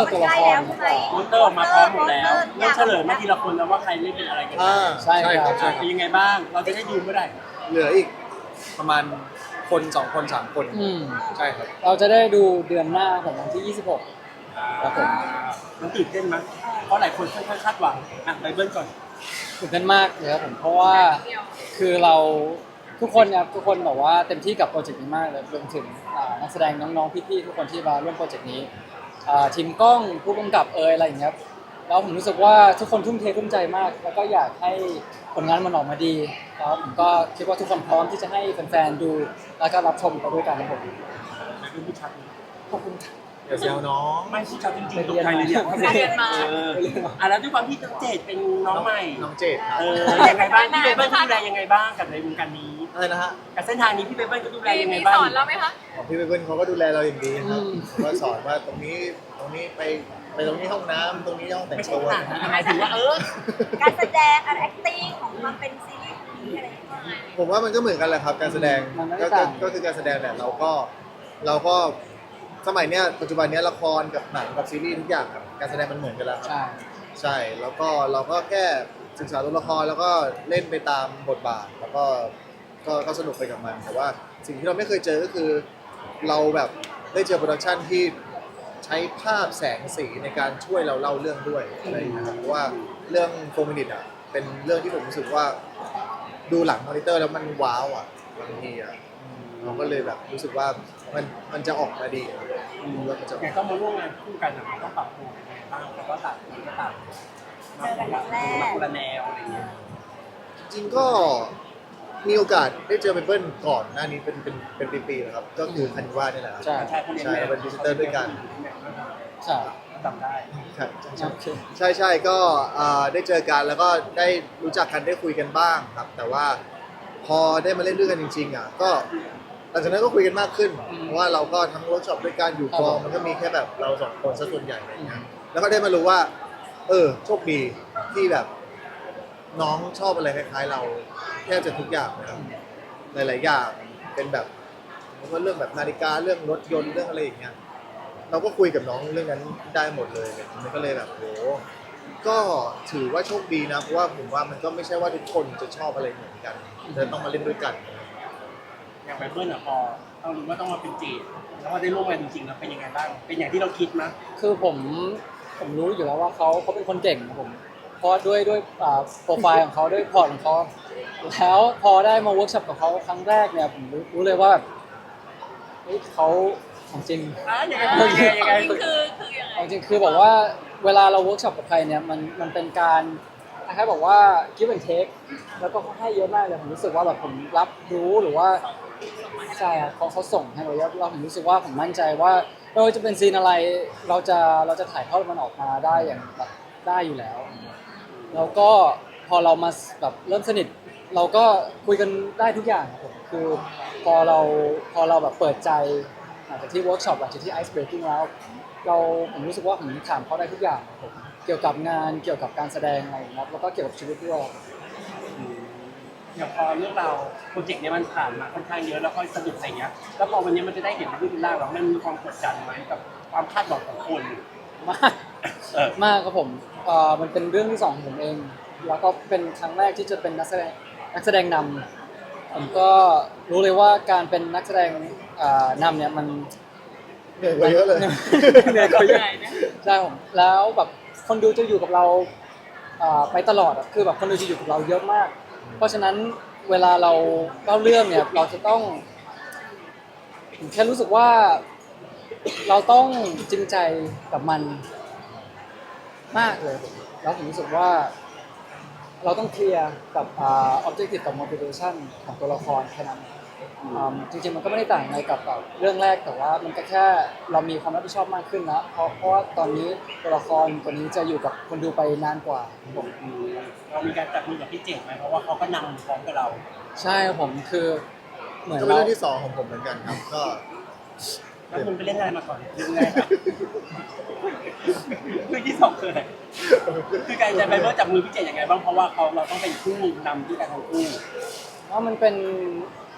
ร์ตัวละครใกล้แล้วใช่ไหมโปสเตอร์ออกมาพร้อมหมดแล้วเริ่มเฉลยมาทีละคนแล้วว่าใครเล่นเป็นอะไรกันอ่าใช่ครับใช่เป็นยังไงบ้าง เราจะได้ดูเมื่อไหร่เหลืออีกประมาณคนสองคนสามคนอืม ใช่ครับ เราจะได้ดูเดือนหน้าของวันที่ 26 ครับผม มันตื่นเต้นไหมยเพราะหลายคนค่อนข้างคาดหวังอะไปเบิ้ลก่อนตื่นเต้นมากเลยครับผมเพราะว่าคือเราทุกคนเนี่ยทุกคนแบบว่าเต็มที่กับโปรเจกต์นี้มากเลยรวมถึงอ่านักแสดงน้องๆพี่ๆทุกคนที่มาร่วมโปรเจกต์นี้อ่า ทีมกล้องผู้กำกับเอยอะไรอย่างเงี้ยแล้วผมรู้สึกว่าทุกคนทุ่มเททุ่มใจมาก แล้วก็อยากให้ผลงานมันออกมาดีแล้วผมก็คิดว่าทุกคนพร้อมที่จะให้แฟนๆดู แล้วก็รับชมไปด้วยกันนะครับผมดูผู้ชัดขอบคุณครับ อย่าแซวน้อง ไม่ผู้ชัดจริงๆตกใจเลยเนี่ยไปเรียนมา เอออะแล้วด้วยความที่น้องเจดเป็นน้องใหม่ น้องเจดครับเออยังไงบ้างพี่เบเบิ้ลดูแลยังไงบ้างกับในวงการนี้ อะไรนะฮะกับเส้นทางนี้พี่เบเบิ้ลก็ดูแลมียังไงมีบ้างสอนเราไหมคะของพี่เบิ้ลเขาก็ดูแลเราอย่างดีครับอืมก็สอนว่าตรงนี้ตรงนี้ไปไปตรงนี้ห้องน้ำตรงนี้ห้องแต่งไม่ใช่ตัวหนังหมายถึงว่าเออ การแสดงการ acting ของมันเป็นซีรีส์นี้อะไรอย่างเงี้ยผมว่ามันก็เหมือนกันแหละครับ การแสดงมันไม่ได้ก็ต่าง ก็คือการแสดงแหละเราก็เราก็ สมัยเนี้ยปัจจุบันเนี้ยละครกับหนังกับซีรีส์ทุกอย่างครับการแสดงมันเหมือนกันแล้วครับใช่ ใช่แล้วก็เราก็แค่ศึกษาตัวละครแล้วก็เล่นไปตามบทบาท แล้วก็ก็ก็สนุกไปกับมันแต่ว่าสิ่งที่เราไม่เคยเจอก็คือ เราแบบได้เจอโปรดักชันที่ใช้ภาพแสงสีในการช่วยเราเล่าเรื่องด้วยอะไรอย่างเงี้ยครับเพราะว่าเรื่องโฟมินิตอะเป็นเรื่องที่ผมรู้สึกว่าดูหลังมอนิเตอร์แล้วมันว้าวอะบางทีอะเราก็เลยแบบรู้สึกว่า มันมันจะออกมาดีอะดูแล้วมันจะอออกย่างต้องมาร่วมงานคู่กันอะมันต้องปรับตัวยังไงบ้างเพราะว่าต่างคนก็ต่างมาคนละมาคนละแนวอะไรอย่างเงี้ยจริงๆก็มีโอกาสได้เจอเปเปิ้ลก่อนหน้านี้เป็นเป็นเป็นปีๆนะครับ ก็คือคันว่านี่แหละครับ ใช่ ใช่เขาเรียนใช่แม่เป็นพรีเซนเตอร์ด้วยกัน ใช่จำได้ครับใช่โอเคใช่ใช่ก็อ่าได้เจอกันแล้วก็ได้รู้จักกันได้คุยกันบ้างครับ แต่ว่าพอได้มาเล่นด้วยกันจริงๆอะก็ หลังจากนั้นก็คุยกันมากขึ้นอืมเพราะว่าเราก็ทั้งเวิร์กช็อปด้วยกันอยู่กองครับมันก็มีแค่แบบเราสองคนซะส่วนใหญ่อะไรอย่างเงี้ยแล้วก็ได้มารู้ว่า เออโชคดีที่แบบ น้องชอบอะไรคล้ายๆเราแทบจะทุกอย่างนะครับหลายๆอย่างเป็นแบบผมว่าเรื่องแบบนาฬิกาเรื่องรถยนต์เรื่องอะไรอย่างเงี้ย เราก็คุยกับน้องเรื่องนั้นได้หมดเลยมันก็เลยแบบโหก็ถือว่าโชคดีนะเพราะว่าผมว่ามันก็ไม่ใช่ว่าทุกคนจะชอบอะไรเหมือนกันจะต้องมาเล่นด้วยกัน อย่างไบเบิลอะพอต้องรู้ว่าต้องมาเป็นเจดแล้วพอได้ร่วมงานจริงๆแล้วเป็นยังไงบ้างเป็นอย่างที่เราคิดมั้ยคือผมผมรู้อยู่แล้วว่าเขาเขาเป็นคนเก่งนะผมเพราะด้วยด้วยอ่าโปรไฟล์ของเขาด้วยพอร์ตของเขาแล้วพอได้มาเวิร์กช็อปกับเขาครั้งแรกเนี่ยผมรู้รู้เลยว่าแบบเฮ้ยเขาของจริงอะยังไงยังไงยังไงคือคือยังไงของจริงคือแบบว่าเวลาเราเวิร์กช็อปกับใครเนี่ยมันมันเป็นการ คล้ายๆบอกว่า give and take แล้วก็เขาให้เยอะมากเลยผมรู้สึกว่าแบบผมรับรู้หรือว่าใช่ครับเขาเขาส่งให้เราเยอะเราผมรู้สึกว่าผมมั่นใจว่าไม่ว่าจะเป็นซีนอะไรเราจะเราจะถ่ายทอดมันออกมาได้อย่างแบบได้อยู่แล้ว แล้วก็พอเรามาแบบเริ่มสนิท เราก็คุยกันได้ทุกอย่างครับผมคือพอเราพอเราแบบเปิดใจหลังจากที่เวิร์กช็อปหลังจากที่ ice breaking แล้วเราผมรู้สึกว่าผมถามเขาได้ทุกอย่างครับผม กี่ยวกับงานเกี่ยวกับการแสดงอะไรอย่างเงี้ยครับแล้วก็เกี่ยวกับชีวิตด้วยอย่างพอเรื่องเราวโปรเจกต์เนี้ยมันผ่านมาค่อนข้างเยอะแล้วค่อยสนุกอะไรเงี้ยแล้วพอวันนี้มันจะได้เห็นรูปเป็นร่างแล้วมันมีความกดดันไหมกับความคาดหวังของคนมากเออมากครับผมเอ่อมันเป็นเรื่องที่สองของผมเอง แล้วก็เป็นครั้งแรกที่จะเป็นนักแสดงนักแสดงนำผมก็รู้เลยว่าการเป็นนักแสดงเอ่อนำเนี่ยมัน เหนื่อยกว่าเยอะเลย เหนื่อยกว่าเยอะ ใช่ผมแล้วแบบ คนดูจะอยู่กับเราไปตลอดคือแบบคนดูจะอยู่กับเราเยอะมาก เพราะฉะนั้นเวลาเราเล่าเรื่องเนี่ยเราจะต้องผมแค่รู้สึกว่าเราต้องจริงใจกับมันมากเลยแล้วผมรู้สึกว่าเราต้องเคลียร์กับอ่า objective กับ motivation ของตัวละครแค่นั้น อืมจริงๆมันก็ไม่ได้ต่างอะไรกับแบบเรื่องแรกแต่ว่ามันก็แค่เรามีความรับผิดชอบมากขึ้นนะเพราะเพราะว่าตอนนี้ตัวละครตัวนี้จะอยู่กับคนดูไปนานกว่าผมอืมเรามีการจับมือกับพี่เจดไหมเพราะว่าเขาก็นำพร้อมกับเราใช่ครับผมคือเหมือนก็เป็นเรา เรื่องที่สองของผมเหมือนกันครับ ก็แล้วคุณไปเล่นอะไรมาก่อนเรื่องแรกอะเรื่องที่สองคืออะไรคือการจะไปเบิลจับมือพี่เจดยังไงบ้างเพราะว่าเขาเราต้องเป็นคู่นำด้วยกันทั้งคู่ ว่ามันเป็น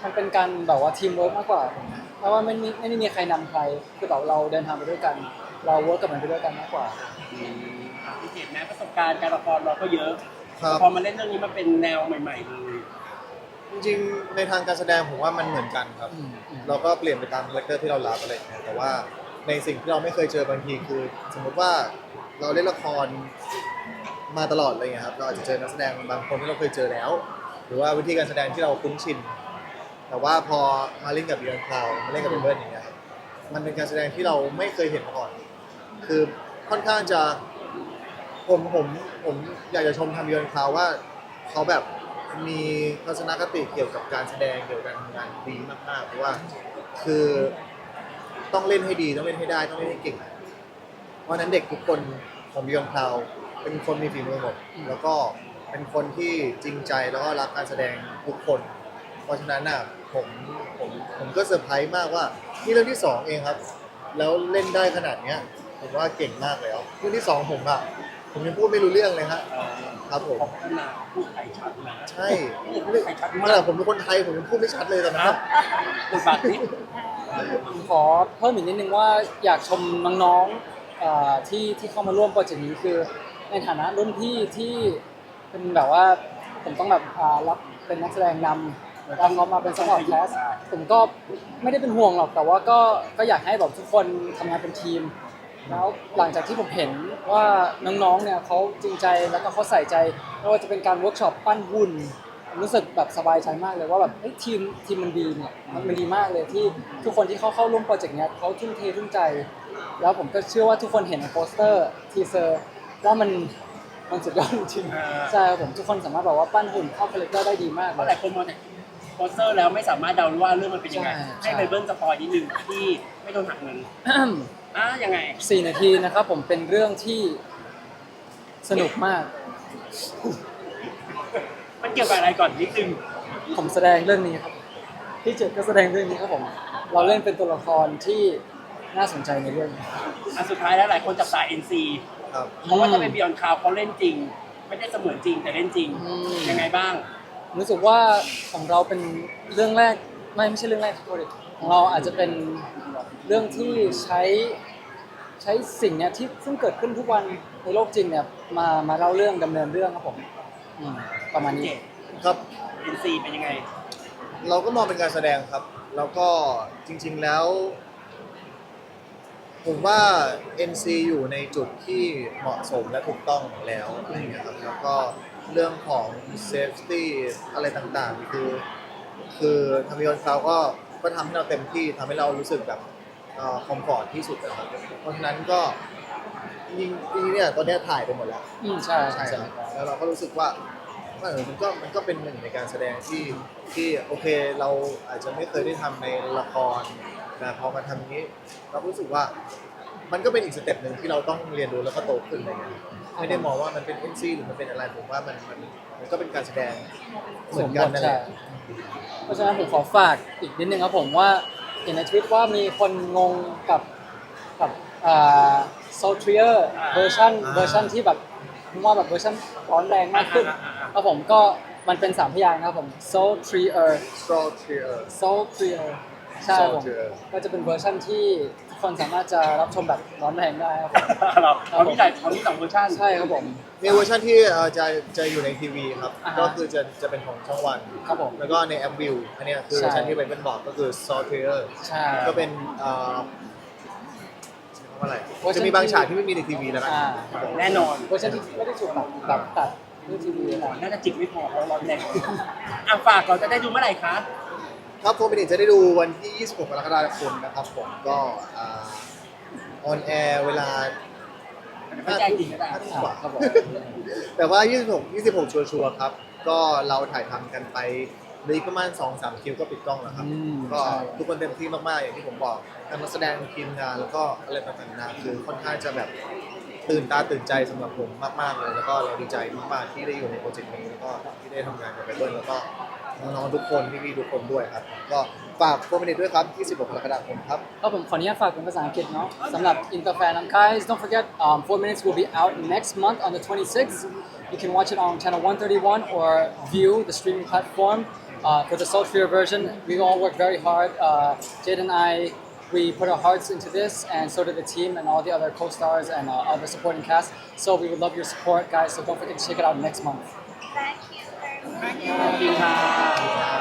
มันเป็นการแบบว่าทีมเวิร์กมากกว่าผมเพราะว่าไม่มีไม่ได้มีใครนำใคร คือแบบเราเดินทางไปด้วยกัน เราเวิร์กกับมันไปด้วยกันมากกว่าอืมอะพี่เจดแม้ประสบการณ์การละครเราก็เยอะครับ พอมาเล่นเรื่องนี้มันเป็นแนวใหม่ๆเลยจริงๆในทางการแสดงผมว่ามันเหมือนกันครับ อืมอืม เราก็เปลี่ยนไปตามคาแรคเตอร์ที่เรารับอะไรอย่างเงี้ยแต่ว่าในสิ่งที่เราไม่เคยเจอบางทีคือ สมมติว่าเราเล่นละครมาตลอดอะไรอย่างเงี้ยครับเราอาจจะเจอนักแสดงบางคนที่เราเคยเจอแล้ว หรือว่าวิธีการแสดงที่เราคุ้นชิน แต่ว่าพอมาเล่นกับเบียร์คลาวมาเล่นกับเบิร์ดอย่างเงี้ยครับมันเป็นการแสดงที่เราไม่เคยเห็นมาก่อน คือค่อนข้างจะผมผมผมอยากจะชมทางเบียร์คลาวว่าเขาแบบมีทัศนคติเกี่ยวกับการแสดงเกี่ยวกับการทำงานดีมากๆเพราะว่าคือต้องเล่นให้ดีต้องเล่นให้ได้ต้องเล่นให้เก่ง เพราะฉะนั้นเด็กทุกคนของบิยอนคลาวเป็นคนมีฝีมือหมดแล้วก็เป็นคนที่จริงใจแล้วก็รักการแสดงทุกคน เพราะฉะนั้นน่ะ ผมผมผมก็เซอร์ไพรส์มากว่านี่เรื่องที่สองเองครับ แล้วเล่นได้ขนาดเนี้ยผมว่าเก่งมากแล้วเรื่องที่สองผมอะผมยังพูดไม่รู้เรื่องเลยฮะเอ่อครับผมของพัฒนาพูดไทยชัดนะใช่พูดไทยชัดขมานาดกผมเป็นคนไทยผมยังพูดไม่ชัดเลยตอนนั้นนะบทบาทนี้ผมขอเพิ่มอีกนิดนึงว่าอยากชมน้องๆเอ่อที่ที่เข้ามาร่วมโปรเจกต์นี้คือในฐานะรุ่นพี่ที่เป็นแบบว่าผมต้องแบบอ่ารับเป็นนักแสดงนำ แล้วเขามาเป็นสปอร์ตแคสผมก็ไม่ได้เป็นห่วงหรอก แต่ว่าก็ก็อยากให้แบบทุกคนทำงานเป็นทีม แล้วหลังจากที่ผมเห็นว่าน้องๆเนี่ยเขาจริงใจแล้วก็เขาใส่ใจไม่ว่าจะเป็นการเวิร์กช็อปปั้นหุ่นผมรู้สึกแบบสบายใจมากเลยว่าแบบเฮ้ยทีมทีมมันดีเนี่ยมันมันดีมากเลยที่ทุกคนที่เขาเข้าร่วมโปรเจกต์เนี้ยเขาทุ่มเททุ่มใจ แล้วผมก็เชื่อว่าทุกคนเห็นในโปสเตอร์ทีเซอร์ว่ามันมันสุดยอดจริงอ่าๆใช่ครับผมทุกคนสามารถแบบว่าปั้นหุ่นเข้าคาแรคเตอร์ได้ดีมากเพเลราะหยลายคนมองจาก โปสเตอร์แล้วไม่สามารถเดาว่าเรื่องมันเป็นยังไง ใช่ ให้ไปเบิ้ลสปอยนิดนึงที่ไม่โดนหักเงินอะยังไง สี่นาทีนะครับผมเป็นเรื่องที่สนุกมาก มันเกี่ยวกับอะไรก่อนนิดนึงผมแสดงเรื่องนี้ครับพี่เจ็ดก็แสดงเรื่องนี้ครับผม เราเล่นเป็นตัวละครที่น่าสนใจในเรื่องนี้อันสุดท้ายแล้วหลายคนจับตา NC ครับ เพราะว่าถ้าเป็นบิออนคาวเขาเล่นจริง ไม่ได้เสมือนจริงแต่เล่นจริง อืมยังไงบ้าง รู้สึกว่าของเราเป็นเรื่องแรกไม่ไม่ใช่เรื่องแรกครับของเราอาจจะเป็นเรื่องที่ใช้ใช้สิ่งเนี้ยที่ซึ่งเกิดขึ้นทุกวันในโลกจริงเนี่ยมามาเล่าเรื่องดำเนินเรื่องครับผมอืมประมาณนี้เจ็ดครับ NC เป็นยังไง เราก็มองเป็นการแสดงครับ แล้วก็จริง ๆแล้ว ผมว่า NC อยู่ในจุดที่เหมาะสมและถูกต้องแล้วอะไรอย่างเงี้ยครับแล้วก็ เรื่องของ safety อะไรต่างๆ คือ คือทางมิออนเขาก็ก็ทำให้เราเต็มที่ทำให้เรารู้สึกแบบคอมฟอร์ทที่สุดนะครับเพราะฉะนั้นก็จริงๆจริงๆเนี่ยตอนเนี้ยถ่ายไปหมดแล้วอืมใช่ใช่ใช่ครับแล้วเราก็รู้สึกว่าว่าเออมันก็มันก็เป็นหนึ่งในการแสดงที่ที่โอเคเราอาจจะไม่เคยได้ทำในละครแต่พอมาทำนี้ เรารู้สึกว่า มันก็เป็นอีกสเต็ปหนึ่งที่เราต้องเรียนรู้แล้วก็โตขึ้นอะไรเงี้ย ไม่ได้มองว่ามันเป็น NC หรือมันเป็นอะไรผมว่ามันมันมันก็เป็นการแสดงเหมือนกันนั่นแหละ เพราะฉะนั้นผมขอฝากอีกนิดนึงครับผมว่าเห็นในทวิตว่ามีคนงงกับกับโซเทียร์อ่าเวอร์ชันอ่า เวอร์ชันที่แบบผมว่าแบบเวอร์ชันร้อนแรงมากขึ้นอ่าอ่าอ่าครับผมก็มันเป็นสามพยางค์นะครับผม so three er so clear so three er ใช่ครั บผม Saltier ก็จะเป็นเวอร์ชันที่ทุกคนสามารถจะรับชมแบบร้อนแรงได้ครับผมเราเรามีหลายเรามีสองเวอร์ชันใช่ครับผม มีเวอร์ชันที่เอ่อจะจะอยู่ในทีวีครับ อ่าฮะก็คือจะจะเป็นของช่องวัน ครับผมแล้วก็ในแอปวิวอันเนี้ยคือใช่ เวอร์ชันที่เป็นบอกก็คือ Saltier ใช่ ก็เป็นเอ่อใช้คำว่าอะไรเวอร์ชันจะมีบางฉากที่ไม่มีในทีวีแล้วกันอ่าแน่นอนเวอร์ชันที่ไม่ได้ถูกแบบแบบตัดด้วยทีวีนะน่าจะจิกไม่พอเพราะร้อนแรงอะฝากเราจะได้ดูเมื่อไหร่คะ ครับโฟมินิจะได้ดูวันที่ 26 กรกฎาคมนะครับผมก็ออนแอร์เวลาไม่แจ้งจริงก็ได้ห้าทุ่มกว่าครับผมแต่ว่า 26 26 ชัวร์ๆครับ ก็เราถ่ายทำกันไปเหลยประมาณ 2-3 คิวก็ปิดกล้องแล้วครับอืมก็ใช่ทุกคนเต็มที่มาก ๆ อย่างที่ผมบอกทั้งนักแสดงทีมงานแล้วก็อะไรต่างๆนานาคือค่อนข้างจะแบบตื่นตาตื่นใจสำหรับผมมาก ๆ เลย แล้วก็เราดีใจมาก ๆ ที่ได้อยู่ในโปรเจกต์นี้แล้วก็ที่ได้ทำงานกับไปเบิร์แล้วก็ น้องๆทุกคนพี่ๆทุกคนด้วยครับ ก็ฝากโฟมินิด้วยครับ 26 กรกฎาคมครับ ก็ผมขออนุญาตฝากเป็นภาษาอังกฤษเนาะสำหรับอินเตอร์แฟนนะ guys don't forget um, 4 minutes will be out next month on the 26th you can watch it on channel 131 or view the streaming platform uh, for the Soulfear version we all work very hard uh, Jade and I we put our hearts into this, and so did the team and all the other co-stars and uh, other supporting cast. So we would love your support, guys. So don't forget to check it out next month. Thank you 来年会